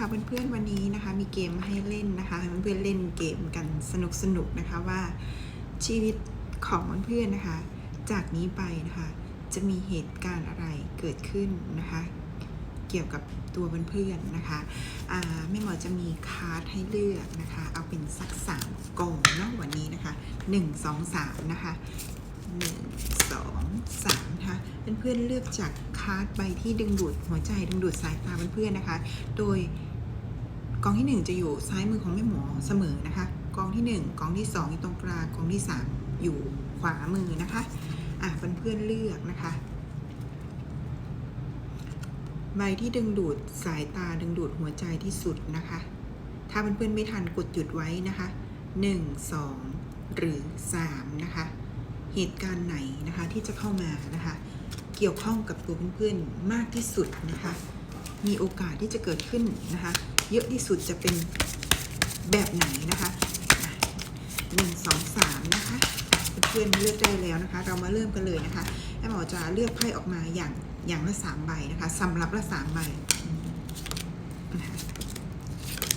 ค่ะเพื่อนๆวันนี้นะคะมีเกมให้เล่นนะคะให้เพื่อนๆเล่นเกมกันสนุกๆนะคะว่าชีวิตของเพื่อนๆนะคะ จากนี้ไปนะคะจะมีเหตุการณ์อะไรเกิดขึ้นนะคะ เกี่ยวกับตัวเพื่อนๆนะคะอ่าแม่หมอจะมีคาร์ดให้เลือกนะคะ เอาเป็นสักสามกองเนาะวันนี้นะคะหนึ่งสองสามนะคะหนึ่งสองสามนะคะเพื่อนๆเลือกจากคาร์ดใบที่ดึงดูดหัวใจดึงดูดสายตาเพื่อนๆนะคะ โดย กองที่หนึ่งจะอยู่ซ้ายมือของแม่หมอเสมอนะคะ กองที่หนึ่งกองที่สองอยู่ตรงกลาง กองที่สามอยู่ขวามือนะคะ อะเพื่อนๆเลือกนะคะ ใบที่ดึงดูดสายตาดึงดูดหัวใจที่สุดนะคะ ถ้าเพื่อนๆไม่ทันกดหยุดไว้นะคะ 1 2 หรือ 3 นะคะ เหตุการณ์ไหนนะคะที่จะเข้ามานะคะ เกี่ยวข้องกับตัวเพื่อนๆมากที่สุดนะคะ มีโอกาสที่จะเกิดขึ้นนะคะเยอะที่สุดจะเป็นแบบไหนนะคะหนึ่งสองสามนะคะเพื่อนเลือกได้แล้วนะคะ เรามาเริ่มกันเลยนะคะแม่หมอจะเลือกไพ่ออกมาอย่างอย่างละสามใบนะคะสำหรับละสามใบ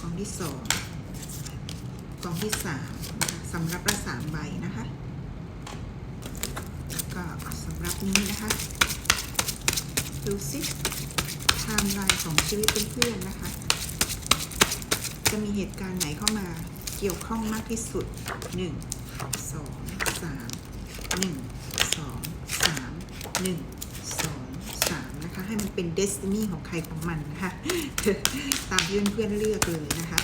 กองที่สองกองที่สามสำหรับละสามใบนะคะแล้วก็สำหรับนี้นะคะดูสิไทม์ไล ของชีวิตเพื่อนๆนะคะ จะมีเหตุการณ์ไหนเข้ามาเกี่ยวข้องมากที่สุด 1 2 3 1 2 3 1 2 3นะคะให้มันเป็นเดสตินีของใครของมันนะคะตามที่เพื่อนๆเลือกเลยนะคะ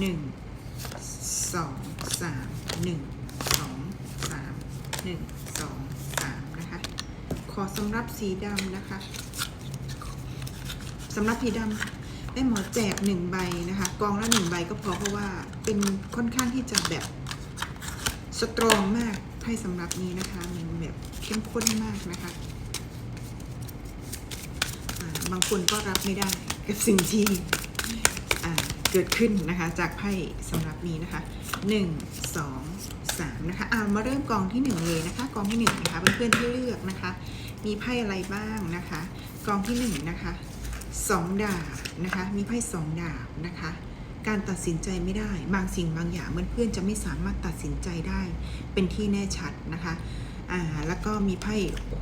1 2 3 1 2 3 1 2 3นะคะข อสำรับสีดำนะคะสำรับสีดำได้หมอแจกหนึ่งใบนะคะ กองละหนึ่งใบก็พอเพราะว่าเป็นค่อนข้างที่จะแบบสตรองมากไพ่สำหรับนี้นะคะมันแบบเข้มข้นมากนะคะบางคนก็รับไม่ได้กับสิ่งที่เกิดขึ้นนะคะจากไพ่สำหรับนี้นะคะหนึ่งสองสามนะคะอ่ามาเริ่มกองที่หนึ่งเลยนะคะกองที่หนึ่งนะคะเพื่อนๆที่เลือกนะคะ มีไพ่อะไรบ้างนะคะ กองที่หนึ่งนะคะสองดาบนะคะ มีไพ่สองดาบนะคะ การตัดสินใจไม่ได้ บางสิ่งบางอย่างเพื่อนๆจะไม่สามารถตัดสินใจได้ เป็นที่แน่ชัดนะคะอ่าแล้วก็มีไพ่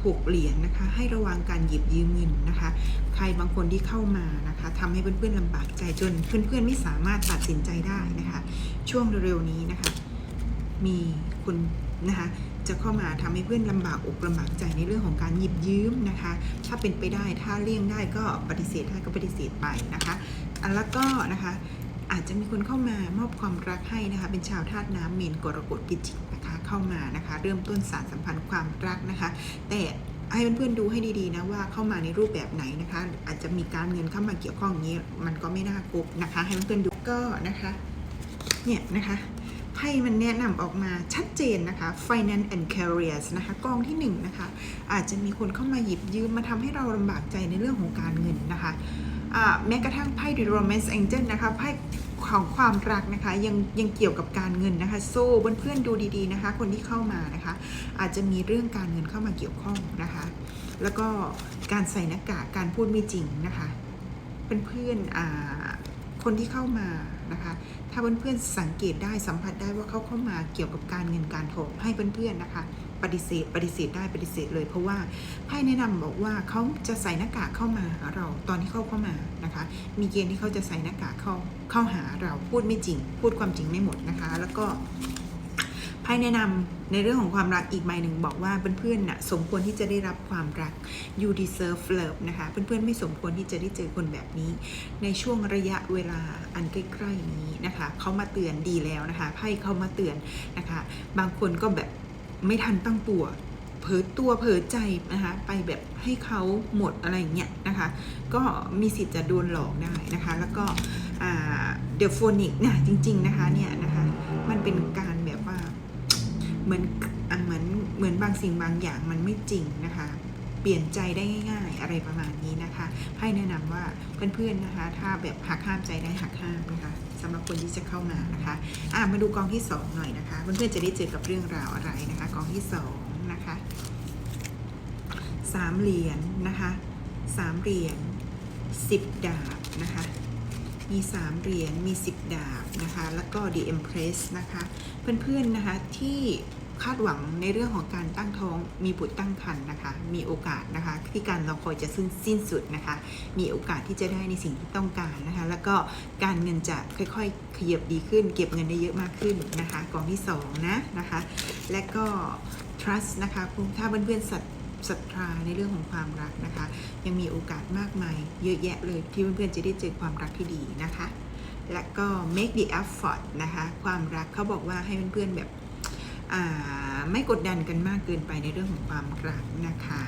หกเหรียญนะคะ ให้ระวังการหยิบยืมเงินนะคะ ใครบางคนที่เข้ามานะคะทำให้เพื่อนๆลำบากใจจนเพื่อนๆไม่สามารถตัดสินใจได้นะคะ ช่วงเร็วๆนี้นะคะ มีคุณนะคะ จะเข้ามาทำให้เพื่อนลำบากอกลำบากใจในเรื่องของการหยิบยืมนะคะ ถ้าเป็นไปได้ถ้าเลี่ยงได้ก็ปฏิเสธได้ก็ปฏิเสธไปนะคะอะแล้วก็นะคะอาจจะมีคนเข้ามามอบความรักให้นะคะเป็นชาวธาตุน้ำเมนกรกฎพิจิกนะคะเข้ามานะคะเริ่มต้นสารสัมพันธ์ความรักนะคะ แต่ให้เพื่อนๆดูให้ดีๆนะว่าเข้ามาในรูปแบบไหนนะคะ อาจจะมีการเงินเข้ามาเกี่ยวข้องอย่างนี้ มันก็ไม่น่ากลัวนะคะ ให้เพื่อนๆดูก็นะคะเนี่ยนะคะ ไพ่มันแนะนำออกมาชัดเจนนะคะ finance and careers นะคะกองที่1นงนะคะอาจจะมีคนเข้ามาหยิบยืมมาทำให้เราลำบากใจในเรื่องของการเงินนะคะแม้กระทั่งไพ่ The romance angel นะคะไพ่ของความรักนะคะยังยังเกี่ยวกับการเงินนะคะ โซ่เพื่อนๆดูดีๆนะคะ คนที่เข้ามานะคะ อาจจะมีเรื่องการเงินเข้ามาเกี่ยวข้องนะคะ แล้วก็การใส่หน้ากากการพูดไม่จริงนะคะเพื่อนๆคนที่เข้ามา นะคะ ถ้าเพื่อนๆสังเกตได้สัมผัสได้ว่าเขาเข้ามาเกี่ยวกับการเงินการทองให้เพื่อนๆนะคะ ปฏิเสธปฏิเสธได้ปฏิเสธเลย เพราะว่าไพ่แนะนำบอกว่าเขาจะใส่หน้ากากเข้ามาหาเราตอนที่เข้าเข้ามานะคะ มีเกณฑ์ที่เขาจะใส่หน้ากากเข้าเข้าหาเราพูดไม่จริง พูดความจริงไม่หมดนะคะ แล้วก็ ไพ่แนะนำในเรื่องของความรักอีกใบหนึ่งบอกว่าเพื่อนๆน่ะสมควรที่จะได้รับความรัก you deserve love นะคะ เพื่อนๆไม่สมควรที่จะได้เจอคนแบบนี้ ในช่วงระยะเวลาอันใกล้ๆนี้นะคะเขามาเตือนดีแล้วนะคะไพ่เขามาเตือนนะคะ บางคนก็แบบไม่ทันตั้งตัวเผลอตัวเผลอใจนะคะไปแบบให้เขาหมดอะไรอย่างเงี้ยนะคะ ก็มีสิทธิ์จะโดนหลอกได้นะคะ แล้วก็เดอะโฟนิกเนี่ยจริง ๆ นะคะเนี่ยนะคะ มันเป็นการ เหมือนเหมือนเหมือนบางสิ่งบางอย่างมันไม่จริงนะคะ เปลี่ยนใจได้ง่าย ๆ อะไรประมาณนี้นะคะไพ่แนะนำว่าเพื่อนๆนะคะ ถ้าแบบหักห้ามใจได้หักห้ามนะคะสำหรับคนที่จะเข้ามานะคะอะมาดูกองที่สองหน่อยนะคะ เพื่อนๆจะได้เจอกับเรื่องราวอะไรนะคะ กองที่สองนะคะสามเหรียญนะคะสามเหรียญ10ดาบนะคะ มี 3 เหรียญ มี 10 ดาบนะคะ แล้วก็ The Empress นะคะ เพื่อนๆนะคะที่คาดหวังในเรื่องของการตั้งท้องมีบุตรตั้งครรภ์นะคะ มีโอกาสนะคะที่การรอคอยจะสิ้นสิ้นสุดนะคะ มีโอกาสที่จะได้ในสิ่งที่ต้องการนะคะ แล้วก็การเงินจะค่อยๆ ขยับดีขึ้น เก็บเงินได้เยอะมากขึ้นนะคะกองที่สองนะนะคะ และก็ trust นะคะถ้าเพื่อนๆศรัท ศรัทธาในเรื่องของความรักนะคะ ยังมีโอกาสมากมายเยอะแยะเลยที่เพื่อนๆจะได้เจอความรักที่ดีนะคะ และก็ make the effort นะคะ ความรักเขาบอกว่าให้เพื่อนๆแบบไม่กดดันกันมากเกินไปในเรื่องของความรักนะคะ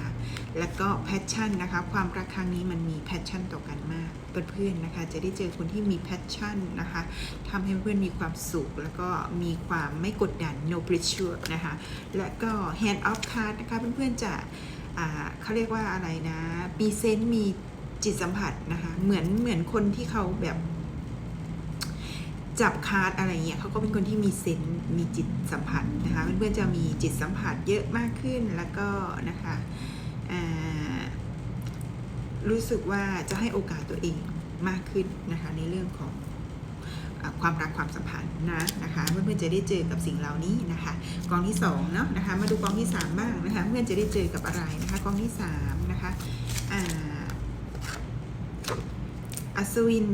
แล้วก็ passion นะคะความรักครั้งนี้มันมี passion ต่อกันมากเพื่อนๆนะคะจะได้เจอคนที่มี passion นะคะทำให้เพื่อนมีความสุข แล้วก็มีความไม่กดดัน no pressure นะคะและก็ hand of card นะคะเพื่อนๆจะเขาเรียกว่าอะไรนะมีเซนต์มีจิตสัมผัสนะคะเหมือนเหมือนคนที่เขาแบบจับคาร์ดอะไรเงี้ยเขาก็เป็นคนที่มีเซนส์มีจิตสัมผัสนะคะเพื่อนๆจะมีจิตสัมผัสเยอะมากขึ้นแล้วก็นะคะ รู้สึกว่าจะให้โอกาสตัวเองมากขึ้นนะคะในเรื่องของอความรักความสัมพันธ์นะนะคะเพื่อนๆจะได้เจอกับสิ่งเหล่านี้นะคะกองที่สองเนาะนะคะมาดูกองที่สามบ้างนะคะเพื่อนจะได้เจอกับอะไรนะคะกองที่สามนะคะอัศวิน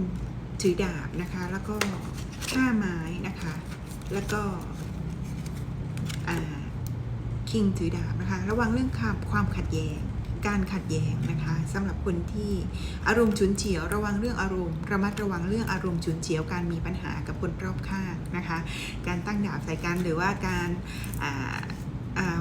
ถือดาบนะคะแล้วก็ห้าไม้นะคะแล้วก็อ่า คิงถือดาบนะคะ ระวังเรื่องความความขัดแย้งการขัดแย้งนะคะสำหรับคนที่อารมณ์ฉุนเฉียว ระวังเรื่องอารมณ์ ระมัดระวังเรื่องอารมณ์ฉุนเฉียว การมีปัญหากับคนรอบข้างนะคะ การตั้งดาบใส่กันหรือว่าการอ่าอ่า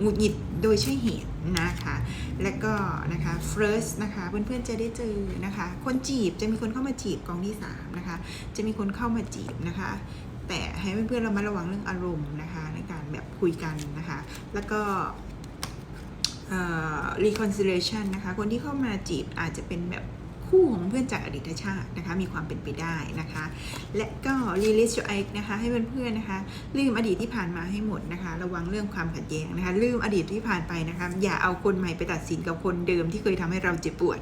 หงุดหงิดโดยใช่เหตุนะคะ และก็นะคะ first นะคะ เพื่อนๆจะได้เจอนะคะ คนจีบจะมีคนเข้ามาจีบกองที่3นะคะ จะมีคนเข้ามาจีบนะคะ แต่ให้เพื่อนๆเรามาระวังเรื่องอารมณ์นะคะ ในการแบบคุยกันนะคะ แล้วก็เอ่อ reconciliation นะคะ คนที่เข้ามาจีบอาจจะเป็นแบบ คู่ของเพื่อนจากอดีตชาตินะคะ มีความเป็นไปได้นะคะ และก็ release your ex นะคะ ให้เพื่อนๆนะคะ ลืมอดีตที่ผ่านมาให้หมดนะคะ ระวังเรื่องความขัดแย้งนะคะ ลืมอดีตที่ผ่านไปนะคะ อย่าเอาคนใหม่ไปตัดสินกับคนเดิมที่เคยทำให้เราเจ็บปวด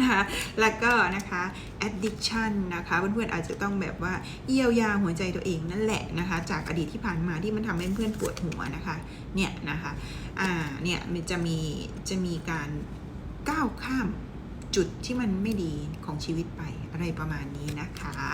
นะคะ แล้วก็นะคะ addiction นะคะ เพื่อนๆอาจจะต้องแบบว่าเยียวยาหัวใจตัวเองนั่นแหละนะคะ จากอดีตที่ผ่านมาที่มันทำให้เพื่อนปวดหัวนะคะเนี่ยนะคะอ่าเนี่ยมันจะมีจะมีการก้าวข้าม จุดที่มันไม่ดีของชีวิตไปอะไรประมาณนี้นะคะ